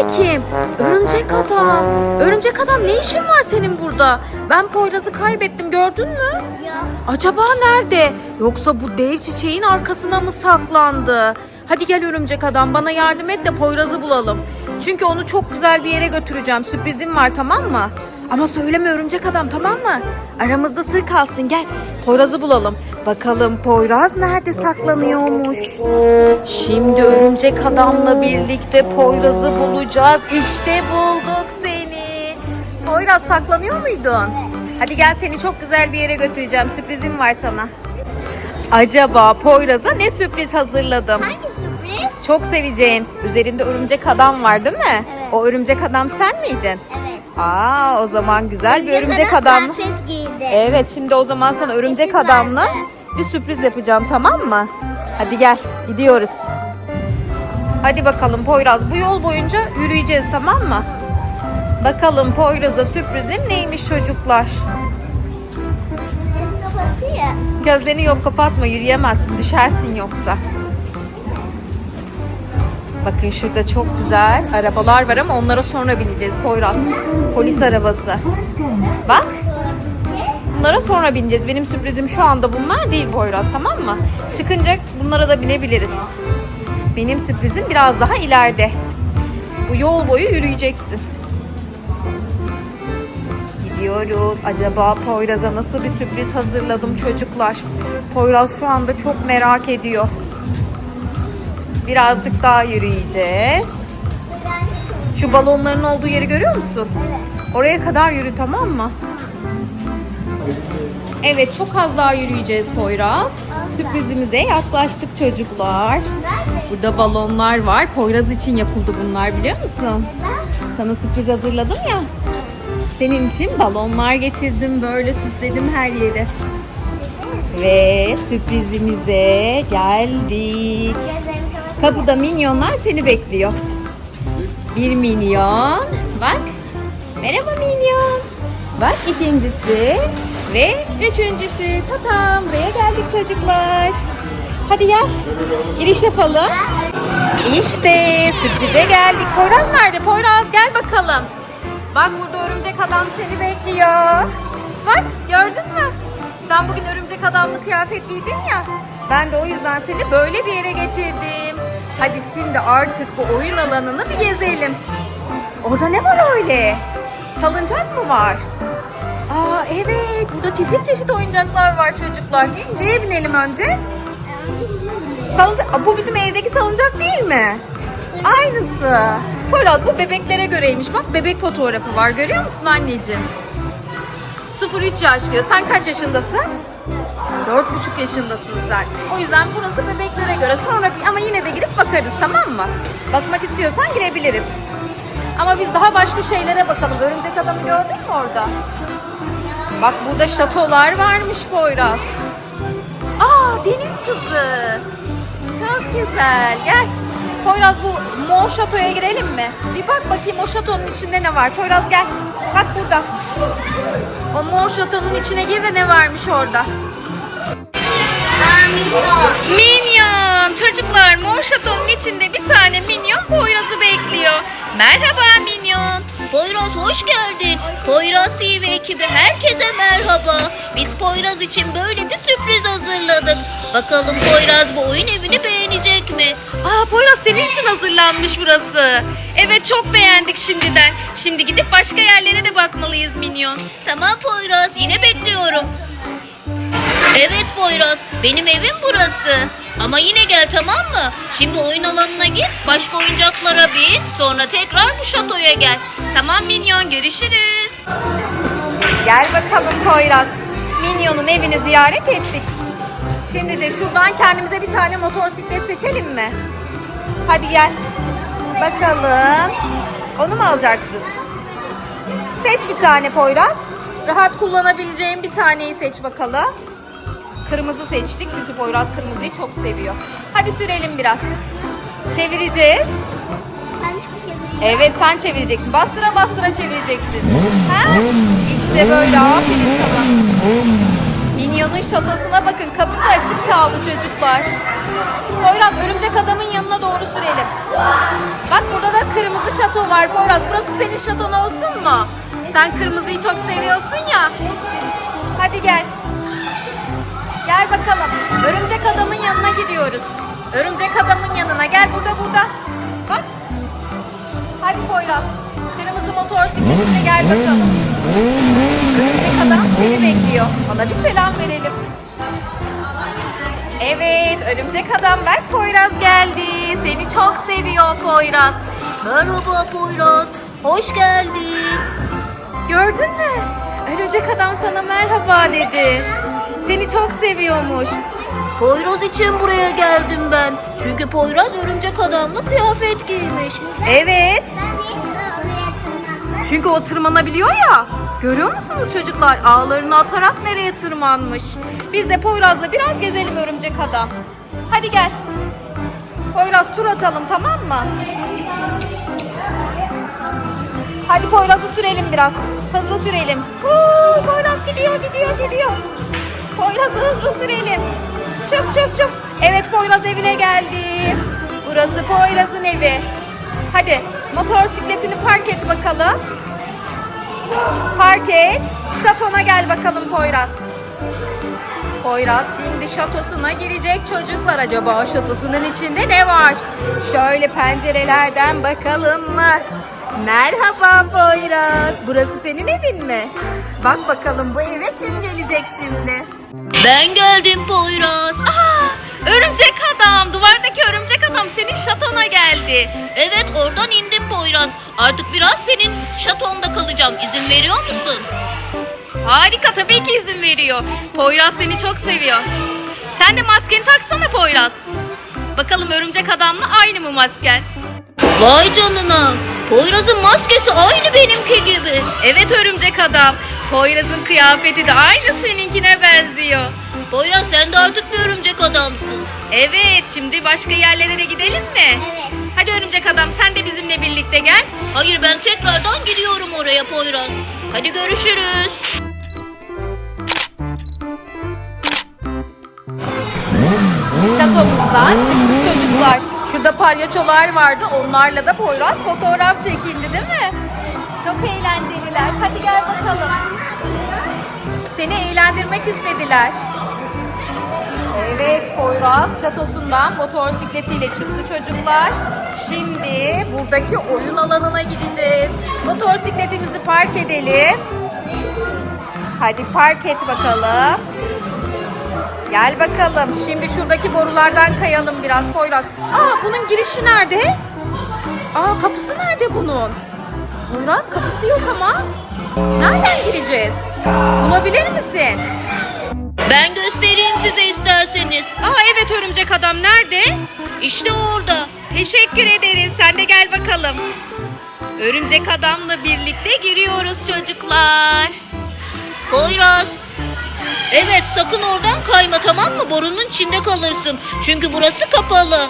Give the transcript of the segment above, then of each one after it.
de kim? Örümcek adam. Örümcek adam ne işin var senin burada? Ben Poyraz'ı kaybettim gördün mü? Yok. Acaba nerede? Yoksa bu dev çiçeğin arkasına mı saklandı? Hadi gel örümcek adam bana yardım et de Poyraz'ı bulalım. Çünkü onu çok güzel bir yere götüreceğim. Sürprizim var tamam mı? Ama söyleme örümcek adam tamam mı? Aramızda sır kalsın gel. Poyraz'ı bulalım. Bakalım Poyraz nerede saklanıyormuş? Şimdi örümcek adamla birlikte Poyraz'ı bulacağız. İşte bulduk seni. Poyraz saklanıyor muydun? Hadi gel seni çok güzel bir yere götüreceğim. Sürprizim var sana. Acaba Poyraz'a ne sürpriz hazırladım? Hangi sürpriz? Çok seveceğin. Üzerinde örümcek adam var değil mi? Evet. O örümcek adam sen miydin? Evet. Aa o zaman güzel bir örümcek adam. Evet şimdi o zaman sana örümcek adamla bir sürpriz yapacağım tamam mı? Hadi gel gidiyoruz. Hadi bakalım Poyraz bu yol boyunca yürüyeceğiz tamam mı? Bakalım Poyraz'a sürprizim neymiş çocuklar? Gözlerini yok kapatma yürüyemezsin düşersin yoksa. Bakın şurada çok güzel arabalar var ama onlara sonra bineceğiz Poyraz. Polis arabası. Bak. Bunlara sonra bineceğiz. Benim sürprizim şu anda bunlar değil Poyraz tamam mı? Çıkınca bunlara da binebiliriz. Benim sürprizim biraz daha ileride. Bu yol boyu yürüyeceksin. Gidiyoruz. Acaba Poyraz'a nasıl bir sürpriz hazırladım çocuklar? Poyraz şu anda çok merak ediyor. Birazcık daha yürüyeceğiz. Şu balonların olduğu yeri görüyor musun? Oraya kadar yürü tamam mı? Evet çok az daha yürüyeceğiz Poyraz. Sürprizimize yaklaştık çocuklar. Burada balonlar var. Poyraz için yapıldı bunlar biliyor musun? Sana sürpriz hazırladım ya. Senin için balonlar getirdim. Böyle süsledim her yeri. Ve sürprizimize geldik. Kapıda minyonlar seni bekliyor. Bir minyon. Bak. Merhaba minyon. Bak ikincisi ve üçüncüsü. Tatam buraya geldik çocuklar. Hadi gel. Giriş yapalım. İşte sürprize geldik. Poyraz nerede? Poyraz gel bakalım. Bak burada örümcek adam seni bekliyor. Bak gördün mü? Sen bugün örümcek adamlı kıyafet giydin ya. Ben de o yüzden seni böyle bir yere getirdim. Hadi şimdi artık bu oyun alanını bir gezelim. Orada ne var öyle? Salıncak mı var? Aa evet burada çeşit çeşit oyuncaklar var çocuklar. Neye binelim önce? Salıncak, bu bizim evdeki salıncak değil mi? Aynısı. Poyraz bu bebeklere göreymiş. Bak bebek fotoğrafı var. Görüyor musun anneciğim? 0-3 yaş diyor. Sen kaç yaşındasın? 4,5 yaşındasın sen. O yüzden burası bebeklere göre. Sonra ama yine de girip bakarız tamam mı? Bakmak istiyorsan girebiliriz. Ama biz daha başka şeylere bakalım. Örümcek adamı gördün mü orada? Bak burada şatolar varmış Poyraz. Aa deniz kızı. Çok güzel. Gel. Poyraz bu mor şatoya girelim mi? Bir bak bakayım o şatonun içinde ne var. Poyraz gel. Bak burada. O mor şatonun içine gir de ne varmış orada. Minyon. Çocuklar mor şatonun içinde bir tane minyon Poyraz'ı bekliyor. Merhaba minyon. Poyraz hoş geldin. Poyraz TV ekibi herkese merhaba. Biz Poyraz için böyle bir sürpriz hazırladık. Bakalım Poyraz bu oyun evini beğenecek mi? Aa Poyraz senin için hazırlanmış burası. Evet çok beğendik şimdiden. Şimdi gidip başka yerlere de bakmalıyız minyon. Tamam Poyraz yine bekliyorum. Evet Poyraz benim evim burası. Ama yine gel tamam mı? Şimdi oyun alanına git, başka oyuncaklara bin, sonra tekrar bu şatoya gel. Tamam Minyon görüşürüz. Gel bakalım Poyraz. Minyon'un evini ziyaret ettik. Şimdi de şuradan kendimize bir tane motosiklet seçelim mi? Hadi gel. Bakalım. Onu mu alacaksın? Seç bir tane Poyraz. Rahat kullanabileceğin bir taneyi seç bakalım. Kırmızı seçtik çünkü Poyraz kırmızıyı çok seviyor. Hadi sürelim biraz. Çevireceğiz. Evet sen çevireceksin. Bastıra bastıra çevireceksin. Ha? İşte böyle aferin sana. Minyonun şatosuna bakın. Kapısı açık kaldı çocuklar. Poyraz örümcek adamın yanına doğru sürelim. Bak burada da kırmızı kırmızı şato var Poyraz. Burası senin şaton olsun mu? Sen kırmızıyı çok seviyorsun ya. Bakalım. Örümcek adamın yanına gidiyoruz. Örümcek adamın yanına. Gel burada burada. Bak. Hadi Poyraz. Kırmızı motosikletle gel bakalım. Örümcek adam seni bekliyor. Ona bir selam verelim. Evet, örümcek adam bak Poyraz geldi. Seni çok seviyor Poyraz. Merhaba Poyraz. Hoş geldin. Gördün mü? Örümcek adam sana merhaba dedi. Seni çok seviyormuş. Poyraz için buraya geldim ben. Çünkü Poyraz örümcek adamlı kıyafet giymiş. Evet. Çünkü o tırmanabiliyor ya. Görüyor musunuz çocuklar? Ağlarını atarak nereye tırmanmış. Biz de Poyraz'la biraz gezelim örümcek adam. Hadi gel. Poyraz tur atalım tamam mı? Hadi Poyraz'ı sürelim biraz. Hızlı sürelim. Huu, Poyraz gidiyor gidiyor gidiyor. Poyraz'ı hızlı sürelim. Çöp çöp çöp. Evet Poyraz evine geldi. Burası Poyraz'ın evi. Hadi motosikletini park et bakalım. Park et. Şatona gel bakalım Poyraz. Poyraz şimdi şatosuna girecek çocuklar. Acaba şatosunun içinde ne var? Şöyle pencerelerden bakalım mı? Merhaba Poyraz. Burası senin evin mi? Bak bakalım bu eve kim gelecek şimdi? Ben geldim Poyraz. Aa, örümcek adam. Duvardaki örümcek adam senin şatona geldi. Evet oradan indim Poyraz. Artık biraz senin şatonda kalacağım. İzin veriyor musun? Harika tabii ki izin veriyor. Poyraz seni çok seviyor. Sen de maskeni taksana Poyraz. Bakalım örümcek adamla aynı mı masken? Vay canına. Poyraz'ın maskesi aynı benimki gibi. Evet örümcek adam. Poyraz'ın kıyafeti de aynı seninkine benziyor. Poyraz sen de artık bir örümcek adamsın. Evet şimdi başka yerlere de gidelim mi? Evet. Hadi örümcek adam sen de bizimle birlikte gel. Hayır ben tekrardan gidiyorum oraya Poyraz. Hadi görüşürüz. Şatomuzdan çıktık çocuklar. Şurada palyaçolar vardı. Onlarla da Poyraz fotoğraf çekildi değil mi? Çok eğlenceliler. Hadi gel bakalım. Seni eğlendirmek istediler. Evet Poyraz şatosundan motosikletiyle çıktı çocuklar. Şimdi buradaki oyun alanına gideceğiz. Motosikletimizi park edelim. Hadi park et bakalım. Gel bakalım. Şimdi şuradaki borulardan kayalım biraz Poyraz. Aa bunun girişi nerede? Aa kapısı nerede bunun? Poyraz kapısı yok ama. Nereden gireceğiz? Bulabilir misin? Ben göstereyim size isterseniz. Aa evet örümcek adam nerede? İşte orada. Teşekkür ederiz. Sen de gel bakalım. Örümcek adamla birlikte giriyoruz çocuklar. Poyraz. Evet sakın oradan kayma tamam mı? Borunun içinde kalırsın. Çünkü burası kapalı.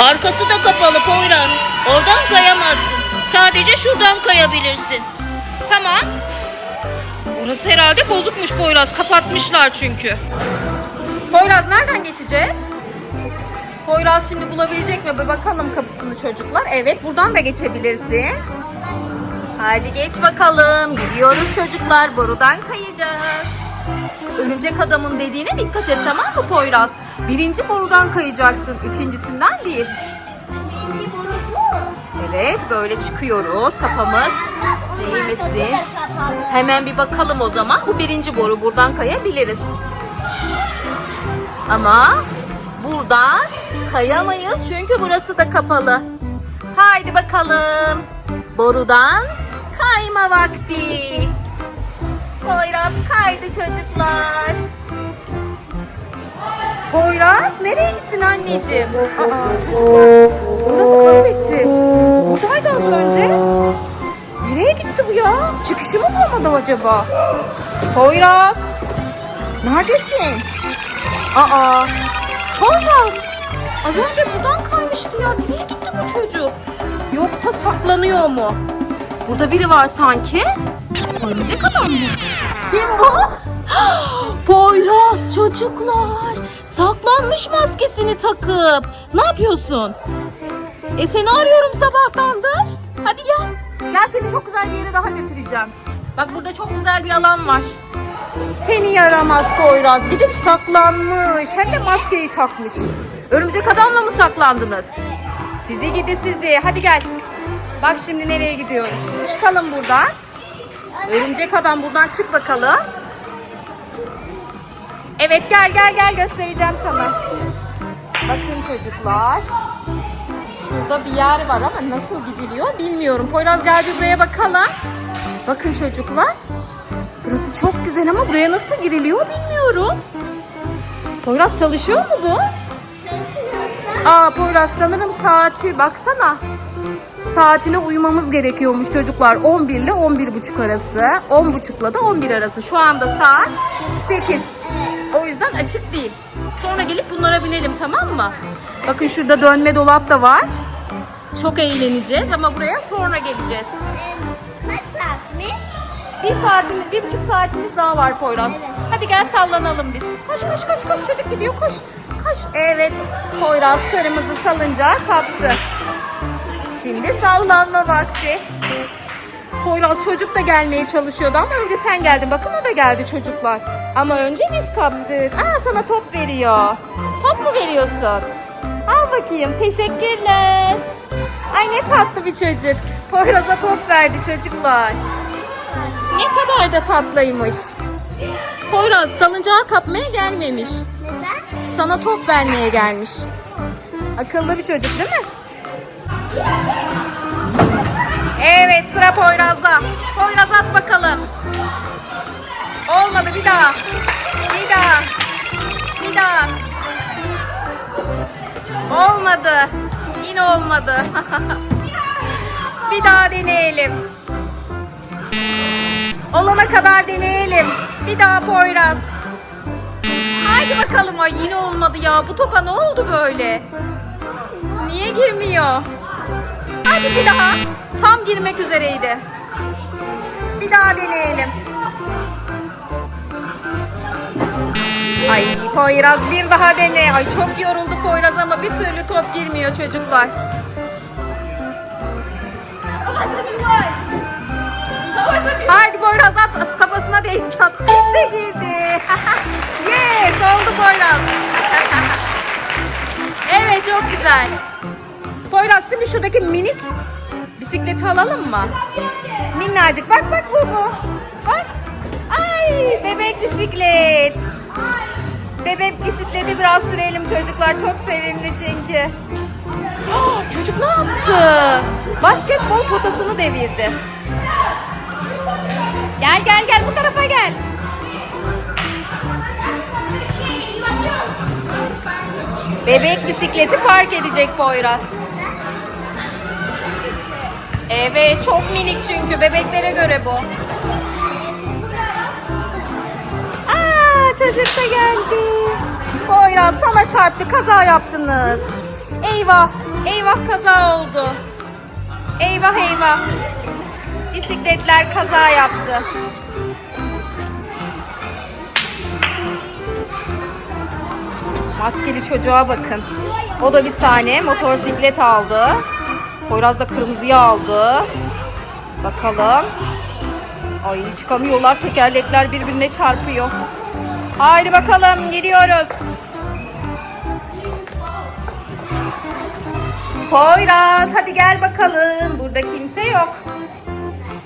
Arkası da kapalı Poyraz. Oradan kayamazsın. Sadece şuradan kayabilirsin. Tamam. Burası herhalde bozukmuş Poyraz. Kapatmışlar çünkü. Poyraz nereden geçeceğiz? Poyraz şimdi bulabilecek mi? Bir bakalım kapısını çocuklar. Evet buradan da geçebilirsin. Hadi geç bakalım. Gidiyoruz çocuklar. Borudan kayacağız. Örümcek adamın dediğine dikkat et tamam mı Poyraz? Birinci borudan kayacaksın. ikincisinden değil. Evet böyle çıkıyoruz. Kafamız değmesin. Hemen bir bakalım o zaman. Bu birinci boru. Buradan kayabiliriz. Ama buradan kayamayız çünkü burası da kapalı. Haydi bakalım. Borudan kayma vakti. Poyraz kaydı çocuklar. Poyraz nereye gittin anneciğim? Aa çocuklar. Poyraz'ı kaybetti. Buradaydı az önce. Nereye gitti bu ya? Çıkışı mı bulamadım acaba? Poyraz. Neredesin? Aa. Poyraz. Az önce buradan kaymıştı ya. Nereye gitti bu çocuk? Yoksa saklanıyor mu? Burada biri var sanki. Örümcek adam mı? Kim bu? Poyraz çocuklar. Saklanmış maskesini takıp. Ne yapıyorsun? E seni arıyorum sabahtandır. Gel seni çok güzel bir yere daha götüreceğim. Bak burada çok güzel bir alan var. Seni yaramaz Poyraz. Gidip saklanmış. Hem de maskeyi takmış. Örümcek adamla mı saklandınız? Sizi gidi sizi. Hadi gel. Bak şimdi nereye gidiyoruz. Çıkalım buradan. Örümcek adam buradan çık bakalım. Evet gel gel gel göstereceğim sana. Bakın çocuklar. Şurada bir yer var ama nasıl gidiliyor bilmiyorum. Poyraz gel bir buraya bakalım. Bakın çocuklar. Burası çok güzel ama buraya nasıl giriliyor bilmiyorum. Poyraz çalışıyor mu bu? Aa Poyraz sanırım saati baksana. Saatine uymamız gerekiyormuş çocuklar. 11 ile 11 buçuk arası. 10 buçukla da 11 arası. Şu anda saat 8. Açık değil. Sonra gelip bunlara binelim tamam mı? Bakın şurada dönme dolap da var. Çok eğleneceğiz ama buraya sonra geleceğiz. Kaç saatmiş? Bir saatimiz, bir buçuk saatimiz daha var Poyraz. Hadi gel sallanalım biz. Koş koş koş koş çocuk gidiyor koş. Koş. Evet Poyraz kırmızı salıncağı kaptı. Şimdi sallanma vakti. Poyraz çocuk da gelmeye çalışıyordu ama önce sen geldin. Bakın o da geldi çocuklar. Ama önce biz kaptık. Aa sana top veriyor. Top mu veriyorsun? Al bakayım. Teşekkürler. Ay ne tatlı bir çocuk. Poyraz'a top verdi çocuklar. Ne kadar da tatlıymış. Poyraz salıncağı kapmaya gelmemiş. Neden? Sana top vermeye gelmiş. Akıllı bir çocuk değil mi? Evet sıra Poyraz'da. Poyraz at bakalım. Olmadı bir daha. Bir daha. Bir daha. Olmadı. Yine olmadı. bir daha deneyelim. Olana kadar deneyelim. Bir daha Poyraz. Haydi bakalım. Ay yine olmadı ya. Bu topa ne oldu böyle? Niye girmiyor? Hadi bir daha. Tam girmek üzereydi. Bir daha deneyelim. Ay Poyraz bir daha dene. Ay çok yoruldu Poyraz ama bir türlü top girmiyor çocuklar. Haydi Poyraz at kafasına değsin at. İşte girdi. yes oldu Poyraz. evet çok güzel. Poyraz şimdi şuradaki minik bisikleti alalım mı? Minnacık bak bak bu bu. Bak. Ay bebek bisiklet. Bebek bisikleti biraz sürelim çocuklar. Çok sevimli çünkü. Aa, çocuk ne yaptı? Basketbol potasını devirdi. Gel gel gel bu tarafa gel. Bebek bisikleti park edecek Poyraz. Evet çok minik çünkü bebeklere göre bu. Aa çocuk da geldi. Poyraz sana çarptı kaza yaptınız. Eyvah eyvah kaza oldu. Eyvah eyvah. Bisikletler kaza yaptı. Maskeli çocuğa bakın. O da bir tane motosiklet aldı. Poyraz da kırmızıyı aldı. Bakalım. Ay çıkamıyorlar. Tekerlekler birbirine çarpıyor. Haydi bakalım gidiyoruz. Poyraz hadi gel bakalım. Burada kimse yok.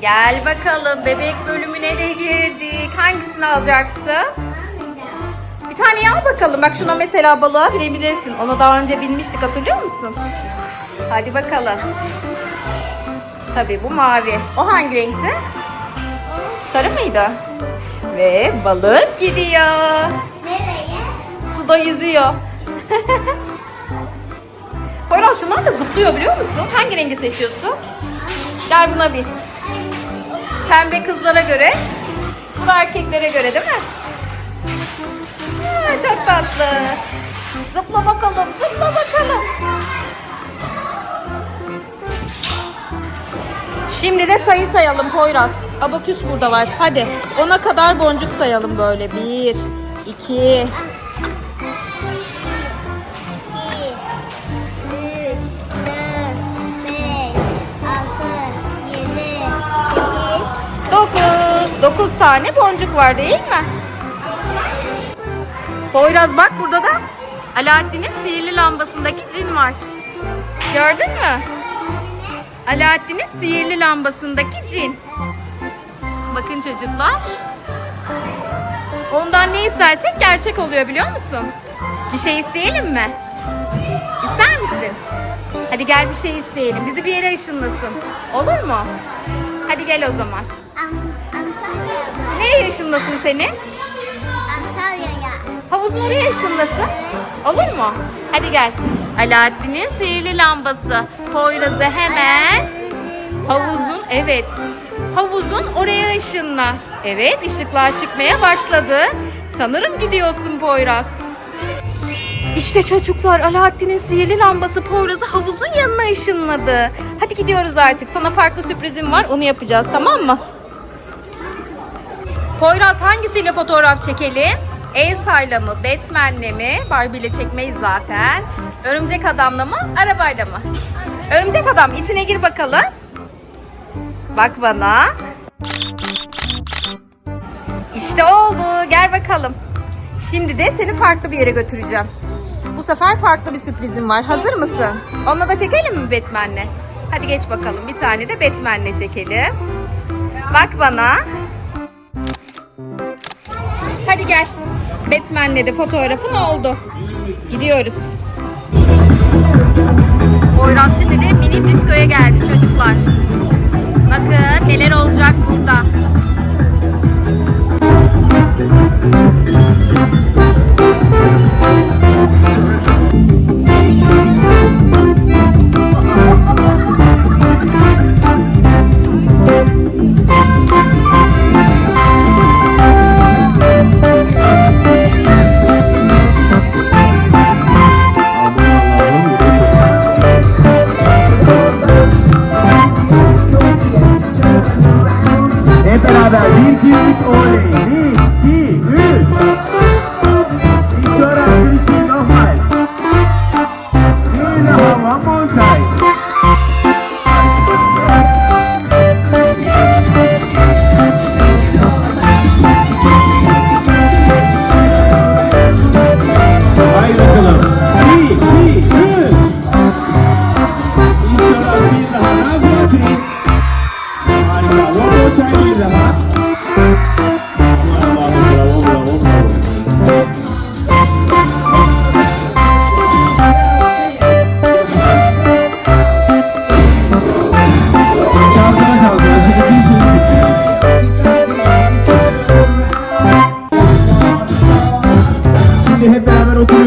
Gel bakalım bebek bölümüne de girdik. Hangisini alacaksın? Bir tane al bakalım. Bak şuna mesela balığa binebilirsin. Ona daha önce binmiştik hatırlıyor musun? Hadi bakalım. Tabii bu mavi. O hangi renkti? Sarı mıydı? Ve balık gidiyor. Nereye? Suda yüzüyor. Poyraz şunlar da zıplıyor biliyor musun? Hangi rengi seçiyorsun? Gel buna bin. Pembe kızlara göre. Bu da erkeklere göre değil mi? Ha, çok tatlı. Zıpla bakalım, zıpla bakalım. Şimdi de sayı sayalım Poyraz. Abaküs burada var. Hadi ona kadar boncuk sayalım böyle. Bir, iki, yedi, 9 tane boncuk var değil mi? Poyraz bak burada da Alaaddin'in sihirli lambasındaki cin var. Gördün mü? Alaaddin'in sihirli lambasındaki cin. Bakın çocuklar. Ondan ne istersek gerçek oluyor biliyor musun? Bir şey isteyelim mi? İster misin? Hadi gel bir şey isteyelim. Bizi bir yere ışınlasın. Olur mu? Hadi gel o zaman. Nereye ışınlasın seni? Havuzun oraya ışınlasın. Olur mu? Hadi gel. Alaaddin'in sihirli lambası. Poyraz'ı hemen havuzun evet havuzun oraya ışınla. Evet ışıklar çıkmaya başladı. Sanırım gidiyorsun Poyraz. İşte çocuklar Alaaddin'in sihirli lambası Poyraz'ı havuzun yanına ışınladı. Hadi gidiyoruz artık. Sana farklı sürprizim var. Onu yapacağız tamam mı? Poyraz hangisiyle fotoğraf çekelim? Elsa'yla mı, Batman'le mi? Barbie ile çekmeyiz zaten. Örümcek adamla mı, arabayla mı? Örümcek adam içine gir bakalım. Bak bana. İşte oldu. Gel bakalım. Şimdi de seni farklı bir yere götüreceğim. Bu sefer farklı bir sürprizim var. Hazır mısın? Onunla da çekelim mi Batman'le? Hadi geç bakalım. Bir tane de Batman'le çekelim. Bak bana. Hadi gel. Batman'le de fotoğrafın oldu. Gidiyoruz. Poyraz şimdi de mini diskoya geldi çocuklar. Bakın neler olacak burada.